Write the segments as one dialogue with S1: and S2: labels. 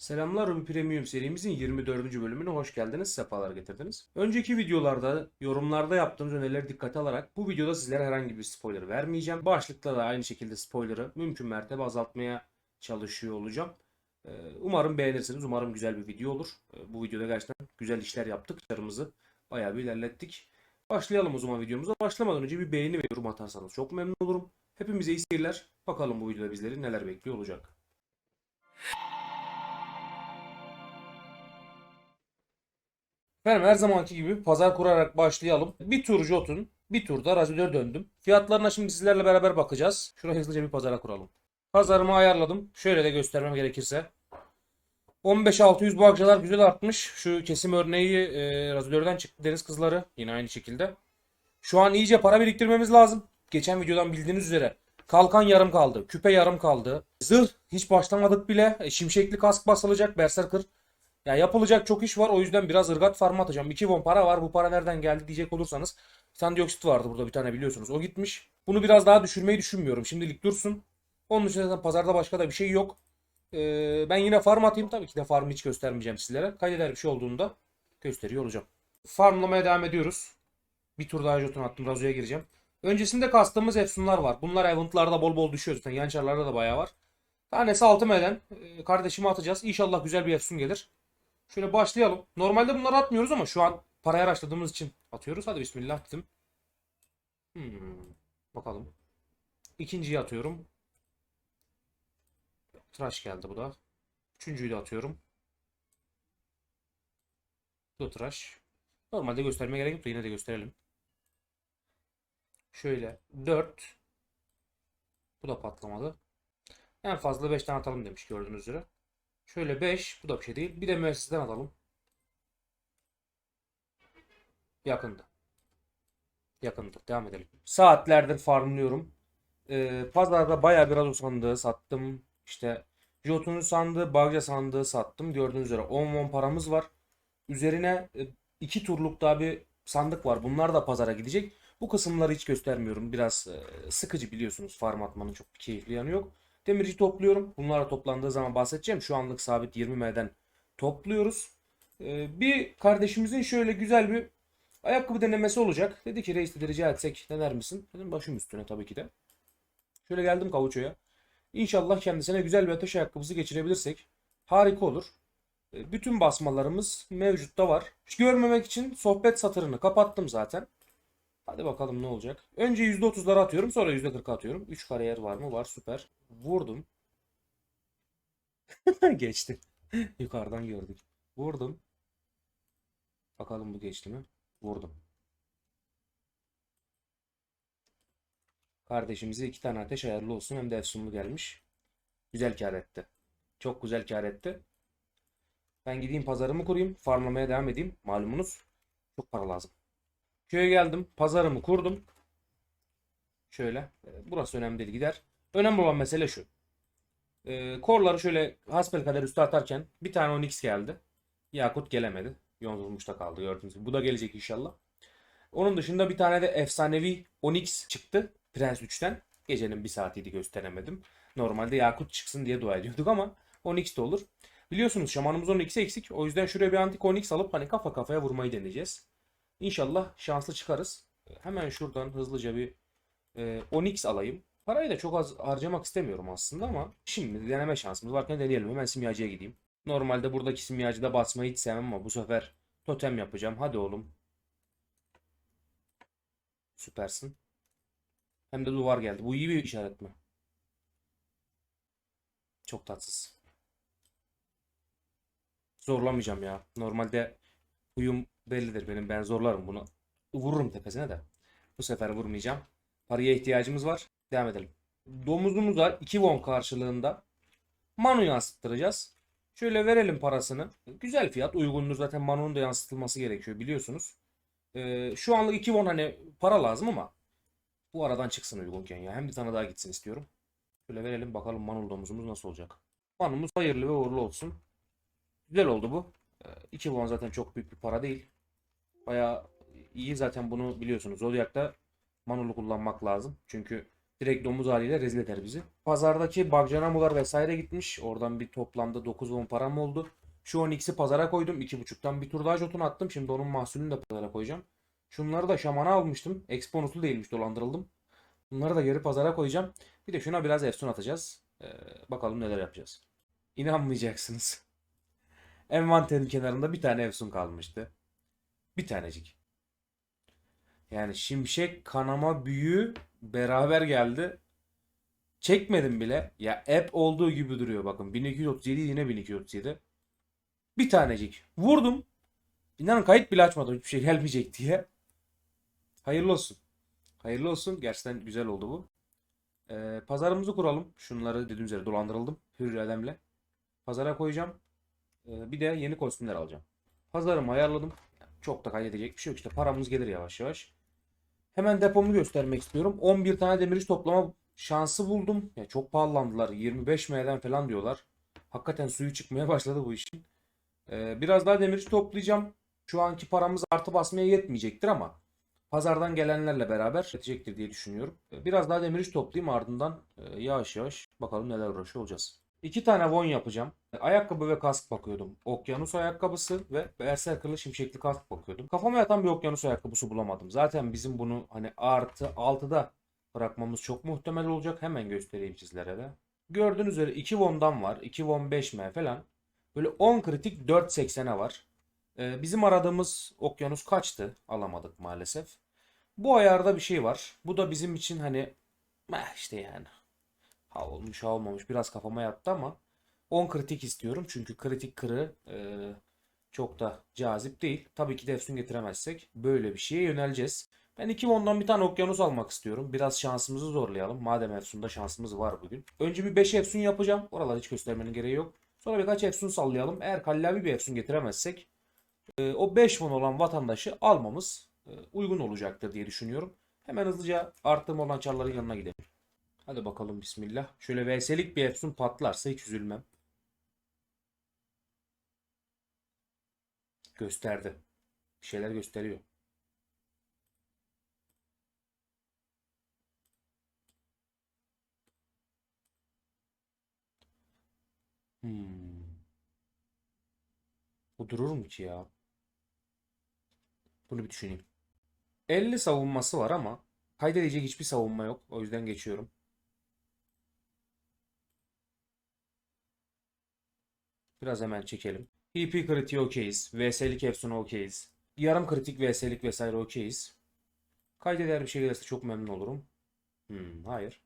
S1: Selamlar Ruby Premium serimizin 24. bölümüne hoş geldiniz, sefalar getirdiniz. Önceki videolarda yorumlarda yaptığımız önerileri dikkate alarak bu videoda sizlere herhangi bir spoiler vermeyeceğim. Başlıkta da aynı şekilde spoiler'ı mümkün mertebe azaltmaya çalışıyor olacağım. Ee, Umarım beğenirsiniz, umarım güzel bir video olur. Ee, Bu videoda gerçekten güzel işler yaptık, işlerimizi bayağı bir ilerlettik. Başlayalım o zaman videomuza. Başlamadan önce bir beğeni ve yorum atarsanız çok memnun olurum. Hepimize iyi seyirler. Bakalım bu videoda bizleri neler bekliyor olacak. Efendim her zamanki gibi pazar kurarak başlayalım. Bir tur Jotun, bir turda Razidör döndüm. Fiyatlarına şimdi sizlerle beraber bakacağız. Şuraya hızlıca bir pazara kuralım. Pazarımı ayarladım. Şöyle de göstermem gerekirse. 15-600 bu akçalar güzel artmış. Şu kesim örneği e, Razidör'den çıktı deniz kızları. Yine aynı şekilde. Şu an iyice para biriktirmemiz lazım. Geçen videodan bildiğiniz üzere. Kalkan yarım kaldı. Küpe yarım kaldı. Zırh hiç başlamadık bile. E, Şimşekli kask basılacak. Berserker ya yapılacak çok iş var. O yüzden biraz ırgat farmı atacağım. 2 won para var. Bu para nereden geldi diyecek olursanız. Sandioksit vardı burada bir tane biliyorsunuz. O gitmiş. Bunu biraz daha düşürmeyi düşünmüyorum. Şimdilik dursun. Onun dışında zaten pazarda başka da bir şey yok. Ee, ben yine farm atayım. Tabii ki de farmı hiç göstermeyeceğim sizlere. Kaydeder bir şey olduğunda gösteriyor olacağım. Farmlamaya devam ediyoruz. Bir tur daha jeton attım. Razo'ya gireceğim. Öncesinde kastığımız efsunlar var. Bunlar eventlarda bol bol düşüyor zaten. Yançarlarda da bayağı var. Tanesi 6 meden. Ee, kardeşime atacağız. İnşallah güzel bir efsun gelir. Şöyle başlayalım. Normalde bunları atmıyoruz ama şu an paraya araçladığımız için atıyoruz. Hadi bismillah dedim. Hmm, bakalım. İkinciyi atıyorum. Tıraş geldi bu da. Üçüncüyü de atıyorum. Bu da tıraş. Normalde göstermeye gerek yok da yine de gösterelim. Şöyle 4. Bu da patlamadı. En fazla 5 tane atalım demiş gördüğünüz üzere. Şöyle 5. Bu da bir şey değil. Bir de müesseseden alalım. Yakındı. Yakındı. Devam edelim. Saatlerdir farmlıyorum. Ee, pazarda bayağı biraz o sattım. İşte Jotun'un sandığı, Bagca sandığı sattım. Gördüğünüz üzere 10 won paramız var. Üzerine 2 turluk daha bir sandık var. Bunlar da pazara gidecek. Bu kısımları hiç göstermiyorum. Biraz e, sıkıcı biliyorsunuz. Farm atmanın çok bir keyifli yanı yok. Demirci topluyorum. Bunlara toplandığı zaman bahsedeceğim. Şu anlık sabit 20M'den topluyoruz. Ee, bir kardeşimizin şöyle güzel bir ayakkabı denemesi olacak. Dedi ki reis dedi rica etsek dener misin? Dedim başım üstüne tabii ki de. Şöyle geldim kavuçoya. İnşallah kendisine güzel bir ateş ayakkabısı geçirebilirsek harika olur. Ee, Bütün basmalarımız mevcutta var. Hiç görmemek için sohbet satırını kapattım zaten. Hadi bakalım ne olacak. Önce %30'lara atıyorum sonra %40'a atıyorum. 3 kariyer var mı? Var süper. Vurdum. Geçti. Yukarıdan gördük. Vurdum. Bakalım bu geçti mi? Vurdum. Kardeşimize iki tane ateş ayarlı olsun hem de efsunlu gelmiş. Güzel kar etti. Çok güzel kar etti. Ben gideyim pazarımı kurayım. Farmlamaya devam edeyim. Malumunuz çok para lazım. Köye geldim. Pazarımı kurdum. Şöyle. e, Burası önemli değil gider. Önemli olan mesele şu. E, korları şöyle hasbelkader üstü atarken bir tane Onyx geldi. Yakut gelemedi. Yonulmuşta kaldı gördüğünüz gibi. Bu da gelecek inşallah. Onun dışında bir tane de efsanevi Onyx çıktı. Prens 3'ten. Gecenin bir saatiydi gösteremedim. Normalde Yakut çıksın diye dua ediyorduk ama Onyx de olur. Biliyorsunuz şamanımız 12'si eksik. O yüzden şuraya bir antik Onyx alıp hani kafa kafaya vurmayı deneyeceğiz. İnşallah şanslı çıkarız. Hemen şuradan hızlıca bir e, Onyx alayım. Parayı da çok az harcamak istemiyorum aslında ama şimdi deneme şansımız varken deneyelim. Hemen simyacıya gideyim. Normalde buradaki simyacıda basmayı hiç sevmem ama bu sefer totem yapacağım. Hadi oğlum. Süpersin. Hem de duvar geldi. Bu iyi bir işaret mi? Çok tatsız. Zorlamayacağım ya. Normalde huyum bellidir benim. Ben zorlarım bunu. Vururum tepesine de. Bu sefer vurmayacağım. Paraya ihtiyacımız var. Devam edelim. Domuzumuza 2 won karşılığında Manu yansıttıracağız. Şöyle verelim parasını. Güzel fiyat. Uygundur. Zaten Manu'nun da yansıtılması gerekiyor biliyorsunuz. Ee, şu anlık 2 won hani para lazım ama bu aradan çıksın uygunken ya. Hem bir tane daha gitsin istiyorum. Şöyle verelim bakalım Manul domuzumuz nasıl olacak. Manumuz hayırlı ve uğurlu olsun. Güzel oldu bu. 2 won zaten çok büyük bir para değil. Bayağı iyi zaten bunu biliyorsunuz. Zodiac'ta Manul'u kullanmak lazım. Çünkü Direkt domuz haliyle rezil eder bizi. Pazardaki Bagcanamular vesaire gitmiş. Oradan bir toplamda 9-10 param oldu. Şu 12'si pazara koydum. 2.5'tan bir tur daha jotun attım. Şimdi onun mahsulünü de pazara koyacağım. Şunları da şamana almıştım. Exponus'lu değilmiş dolandırıldım. Bunları da geri pazara koyacağım. Bir de şuna biraz efsun atacağız. Ee, bakalım neler yapacağız. İnanmayacaksınız. Envanterin kenarında bir tane efsun kalmıştı. Bir tanecik. Yani şimşek kanama büyü beraber geldi. Çekmedim bile. Ya app olduğu gibi duruyor bakın. 1237 yine 1237. Bir tanecik. Vurdum. İnanın kayıt bile açmadım hiçbir şey gelmeyecek diye. Hayırlı olsun. Hayırlı olsun. Gerçekten güzel oldu bu. Ee, pazarımızı kuralım. Şunları dediğim üzere dolandırıldım. Hür irademle. Pazara koyacağım. Ee, bir de yeni kostümler alacağım. Pazarımı ayarladım. Çok da kaydedecek bir şey yok. İşte paramız gelir yavaş yavaş. Hemen depomu göstermek istiyorum. 11 tane demir iş toplama şansı buldum. Ya çok pahalandılar. 25 M'den falan diyorlar. Hakikaten suyu çıkmaya başladı bu işin. Ee, biraz daha demir iş toplayacağım. Şu anki paramız artı basmaya yetmeyecektir ama pazardan gelenlerle beraber yetecektir diye düşünüyorum. Ee, Biraz daha demir iş toplayayım ardından e, yavaş yavaş bakalım neler uğraşıyor olacağız. İki tane won yapacağım. Ayakkabı ve kask bakıyordum. Okyanus ayakkabısı ve Berserker'lı şimşekli kask bakıyordum. Kafama yatan bir okyanus ayakkabısı bulamadım. Zaten bizim bunu hani artı 6'da bırakmamız çok muhtemel olacak. Hemen göstereyim sizlere de. Gördüğünüz üzere 2 won'dan var. 2 won 5M falan. Böyle 10 kritik 4.80'e var. Ee, bizim aradığımız okyanus kaçtı? Alamadık maalesef. Bu ayarda bir şey var. Bu da bizim için hani işte yani ha olmuş ha olmamış biraz kafama yattı ama 10 kritik istiyorum. Çünkü kritik kırı e, çok da cazip değil. Tabii ki de efsun getiremezsek böyle bir şeye yöneleceğiz. Ben 2 won'dan bir tane okyanus almak istiyorum. Biraz şansımızı zorlayalım. Madem efsunda şansımız var bugün. Önce bir 5 efsun yapacağım. Oraları hiç göstermenin gereği yok. Sonra birkaç efsun sallayalım. Eğer kallavi bir efsun getiremezsek e, o 5 won olan vatandaşı almamız e, uygun olacaktır diye düşünüyorum. Hemen hızlıca arttırma olan çarların yanına gidelim. Hadi bakalım bismillah. Şöyle VS'lik bir efsun patlarsa hiç üzülmem. Gösterdi. Bir şeyler gösteriyor. Hmm. Bu durur mu ki ya? Bunu bir düşüneyim. 50 savunması var ama kaydedecek hiçbir savunma yok. O yüzden geçiyorum. Biraz hemen çekelim. PP kritiği okeyiz. VS'lik Efsun'a okeyiz. Yarım kritik VS'lik vesaire okeyiz. Kaydeder bir şey gelirse çok memnun olurum. Hmm, hayır.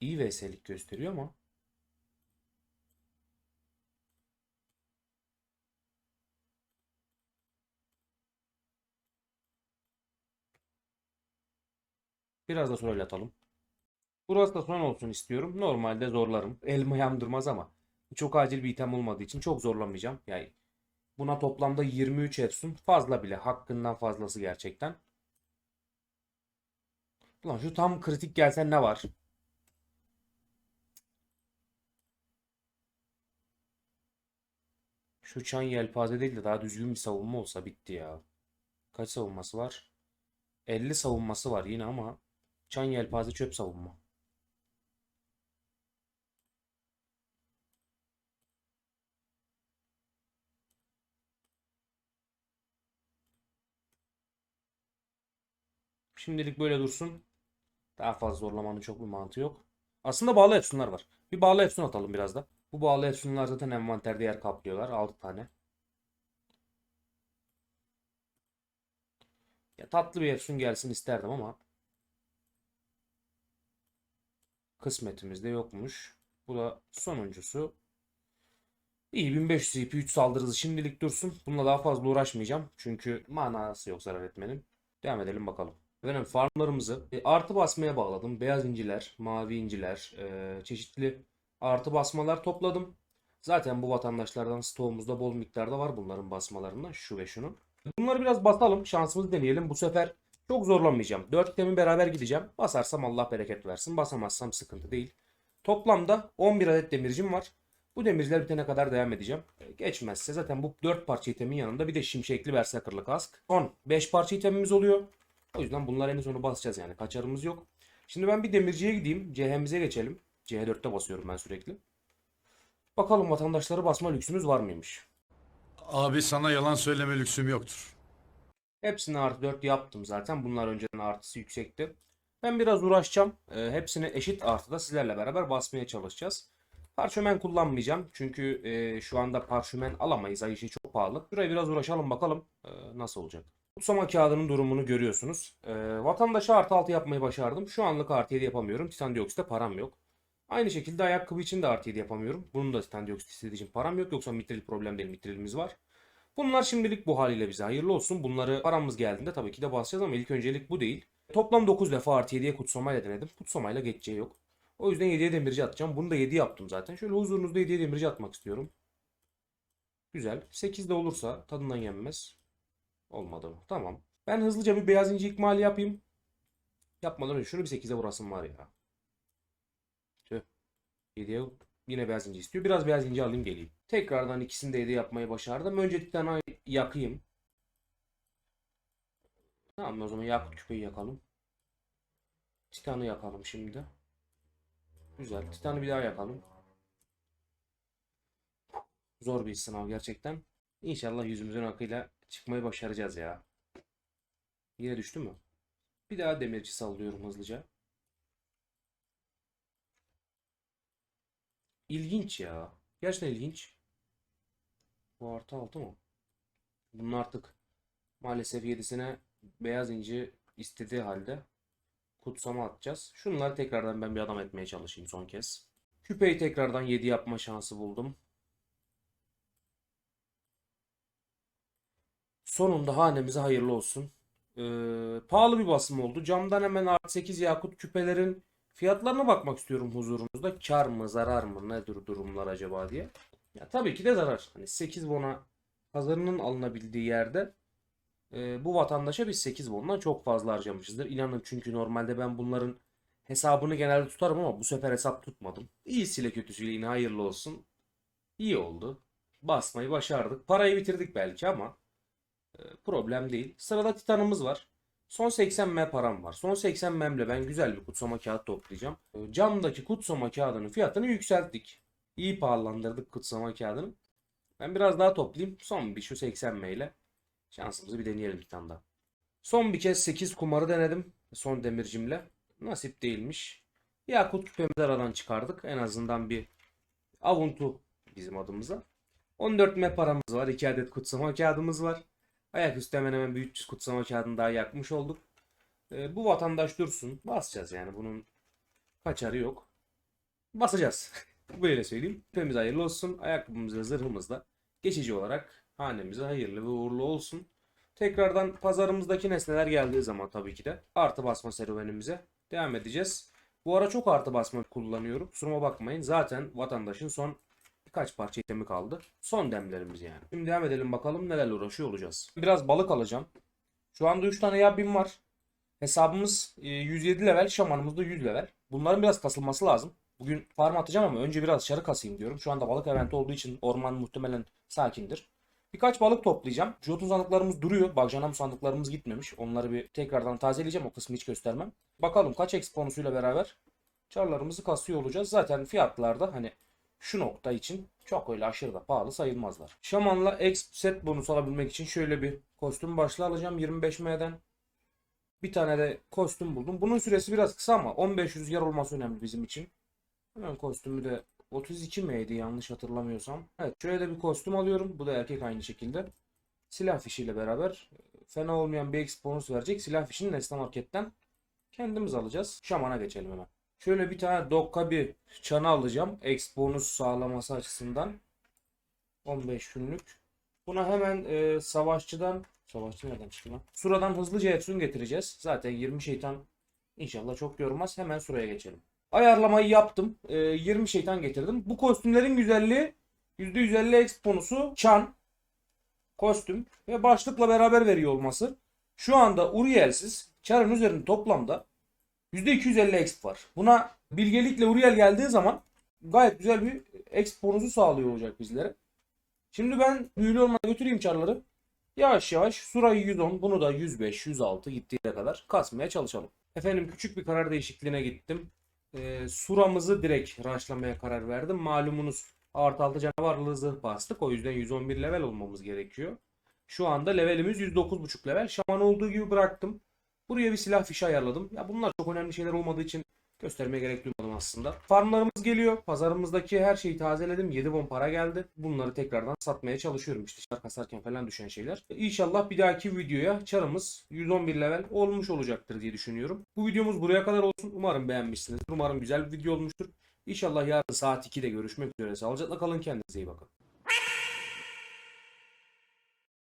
S1: İyi VS'lik gösteriyor ama. Biraz da şöyle atalım. Burası da son olsun istiyorum. Normalde zorlarım. Elma yandırmaz ama. Çok acil bir item olmadığı için çok zorlamayacağım. Yani buna toplamda 23 efsun. Fazla bile. Hakkından fazlası gerçekten. Ulan şu tam kritik gelsen ne var? Şu çan yelpaze değil de daha düzgün bir savunma olsa bitti ya. Kaç savunması var? 50 savunması var yine ama çan yelpaze çöp savunma. Şimdilik böyle dursun. Daha fazla zorlamanın çok bir mantığı yok. Aslında bağlı efsunlar var. Bir bağlı efsun atalım biraz da. Bu bağlı efsunlar zaten envanterde yer kaplıyorlar. 6 tane. Ya tatlı bir efsun gelsin isterdim ama kısmetimizde yokmuş. Bu da sonuncusu. İyi 1500 IP 3 saldırı hızı şimdilik dursun. Bununla daha fazla uğraşmayacağım. Çünkü manası yok zarar etmenin. Devam edelim bakalım. Efendim farmlarımızı e, artı basmaya bağladım. Beyaz inciler, mavi inciler, e, çeşitli artı basmalar topladım. Zaten bu vatandaşlardan stoğumuzda bol miktarda var bunların basmalarından şu ve şunun. Bunları biraz basalım, şansımızı deneyelim. Bu sefer çok zorlamayacağım. 4 temin beraber gideceğim. Basarsam Allah bereket versin. Basamazsam sıkıntı değil. Toplamda 11 adet demircim var. Bu demirciler bitene kadar devam edeceğim. E, Geçmezse zaten bu 4 parça itemin yanında bir de şimşekli berserkerlı kask. Son 5 parça itemimiz oluyor. O yüzden bunlar en sonu basacağız yani. Kaçarımız yok. Şimdi ben bir demirciye gideyim. CH'mize geçelim. C4'te basıyorum ben sürekli. Bakalım vatandaşları basma lüksümüz var mıymış?
S2: Abi sana yalan söyleme lüksüm yoktur.
S1: Hepsini artı 4 yaptım zaten. Bunlar önceden artısı yüksekti. Ben biraz uğraşacağım. Ee, hepsini eşit artıda sizlerle beraber basmaya çalışacağız. Parşömen kullanmayacağım. Çünkü e, şu anda parşömen alamayız. Ay işi çok pahalı. Şuraya biraz uğraşalım bakalım e, nasıl olacak. Kutsama kağıdının durumunu görüyorsunuz. E, vatandaşa artı 6 yapmayı başardım. Şu anlık artı 7 yapamıyorum. Titan dioksitte param yok. Aynı şekilde ayakkabı için de artı 7 yapamıyorum. Bunun da titan dioksit istediği için param yok. Yoksa mitril problem değil. Mitrilimiz var. Bunlar şimdilik bu haliyle bize hayırlı olsun. Bunları paramız geldiğinde tabii ki de basacağız ama ilk öncelik bu değil. Toplam 9 defa artı 7'ye kutsamayla denedim. Kutsamayla geçeceği yok. O yüzden 7'ye demirci atacağım. Bunu da 7 yaptım zaten. Şöyle huzurunuzda 7'ye demirci atmak istiyorum. Güzel. 8 de olursa tadından yenmez. Olmadı mı? Tamam. Ben hızlıca bir beyaz inci ikmali yapayım. Yapmadan önce şunu bir 8'e vurasım var ya. Tüh. 7'ye yine beyaz inci istiyor. Biraz beyaz inci alayım geleyim. Tekrardan ikisini de 7 yapmayı başardım. Önce Titan'ı yakayım. Tamam o zaman yakut küpeyi yakalım. Titan'ı yakalım şimdi. Güzel. Titan'ı bir daha yakalım. Zor bir sınav gerçekten. İnşallah yüzümüzün akıyla çıkmayı başaracağız ya. Yine düştü mü? Bir daha demirci sallıyorum hızlıca. İlginç ya. Gerçekten ilginç. Bu artı altı mı? Bunun artık maalesef yedisine beyaz inci istediği halde kutsama atacağız. Şunları tekrardan ben bir adam etmeye çalışayım son kez. Küpeyi tekrardan 7 yapma şansı buldum. Sonunda hanemize hayırlı olsun. Ee, pahalı bir basım oldu. Camdan hemen artı 8 yakut küpelerin fiyatlarına bakmak istiyorum huzurunuzda. Kar mı, zarar mı, nedir durumlar acaba diye. Ya tabii ki de zarar. Hani 8 bona pazarının alınabildiği yerde e, bu vatandaşa biz 8 bondan çok fazla harcamışızdır. İnanın çünkü normalde ben bunların hesabını genelde tutarım ama bu sefer hesap tutmadım. İyisiyle kötüsüyle yine hayırlı olsun. İyi oldu. Basmayı başardık. Parayı bitirdik belki ama problem değil. Sırada Titan'ımız var. Son 80 M param var. Son 80 M'le ben güzel bir kutsama kağıt toplayacağım. E, Camdaki kutsama kağıdının fiyatını yükselttik. İyi pahalandırdık kutsama kağıdını. Ben biraz daha toplayayım. Son bir şu 80 M ile şansımızı bir deneyelim Titan'da. Son bir kez 8 kumarı denedim. Son demircimle. Nasip değilmiş. Yakut küpemizi aradan çıkardık. En azından bir avuntu bizim adımıza. 14 M paramız var. 2 adet kutsama kağıdımız var. Ayaküstü hemen hemen bir 300 kutsama kağıdını daha yakmış olduk. Ee, bu vatandaş dursun. Basacağız yani. Bunun kaçarı yok. Basacağız. Böyle söyleyeyim. Küpemiz hayırlı olsun. Ayakkabımız ve zırhımız da geçici olarak hanemize hayırlı ve uğurlu olsun. Tekrardan pazarımızdaki nesneler geldiği zaman tabii ki de artı basma serüvenimize devam edeceğiz. Bu ara çok artı basma kullanıyorum. Kusuruma bakmayın. Zaten vatandaşın son birkaç parça itemi kaldı. Son demlerimiz yani. Şimdi devam edelim bakalım nelerle uğraşıyor olacağız. Biraz balık alacağım. Şu anda 3 tane yabbim var. Hesabımız e, 107 level, şamanımız da 100 level. Bunların biraz kasılması lazım. Bugün farm atacağım ama önce biraz dışarı kasayım diyorum. Şu anda balık eventi olduğu için orman muhtemelen sakindir. Birkaç balık toplayacağım. Jotun sandıklarımız duruyor. Bakjanam sandıklarımız gitmemiş. Onları bir tekrardan tazeleyeceğim. O kısmı hiç göstermem. Bakalım kaç exp bonusuyla beraber çarlarımızı kasıyor olacağız. Zaten fiyatlarda hani şu nokta için çok öyle aşırı da pahalı sayılmazlar. Şaman'la exp set bonus alabilmek için şöyle bir kostüm başlığı alacağım 25M'den. Bir tane de kostüm buldum. Bunun süresi biraz kısa ama 15 rüzgar olması önemli bizim için. Hemen kostümü de 32 M'ydi yanlış hatırlamıyorsam. Evet şöyle de bir kostüm alıyorum. Bu da erkek aynı şekilde. Silah fişiyle beraber fena olmayan bir exp bonus verecek. Silah fişini Nesne Market'ten kendimiz alacağız. Şaman'a geçelim hemen. Şöyle bir tane Dokka bir çanı alacağım. Exp bonus sağlaması açısından. 15 günlük. Buna hemen e, savaşçıdan Savaşçı nereden çıktı lan? Sura'dan hızlıca Etsun getireceğiz. Zaten 20 şeytan inşallah çok yormaz. Hemen Sura'ya geçelim. Ayarlamayı yaptım. E, 20 şeytan getirdim. Bu kostümlerin güzelliği %150 exp bonusu çan kostüm ve başlıkla beraber veriyor olması. Şu anda Uriel'siz çarın üzerinde toplamda %250 exp var. Buna bilgelikle Uriel geldiği zaman gayet güzel bir exp sağlıyor olacak bizlere. Şimdi ben büyülü ormana götüreyim çarları. Yavaş yavaş Sura'yı 110, bunu da 105, 106 gittiği yere kadar kasmaya çalışalım. Efendim küçük bir karar değişikliğine gittim. Ee, Sura'mızı direkt rushlamaya karar verdim. Malumunuz artı 6 canavarlı zırh bastık. O yüzden 111 level olmamız gerekiyor. Şu anda levelimiz 109.5 level. Şaman olduğu gibi bıraktım. Buraya bir silah fişi ayarladım. Ya bunlar çok önemli şeyler olmadığı için göstermeye gerek duymadım aslında. Farmlarımız geliyor. Pazarımızdaki her şeyi tazeledim. 7 bon para geldi. Bunları tekrardan satmaya çalışıyorum. İşte çar kasarken falan düşen şeyler. İnşallah bir dahaki videoya çarımız 111 level olmuş olacaktır diye düşünüyorum. Bu videomuz buraya kadar olsun. Umarım beğenmişsinizdir. Umarım güzel bir video olmuştur. İnşallah yarın saat 2'de görüşmek üzere. Sağlıcakla kalın. Kendinize iyi bakın.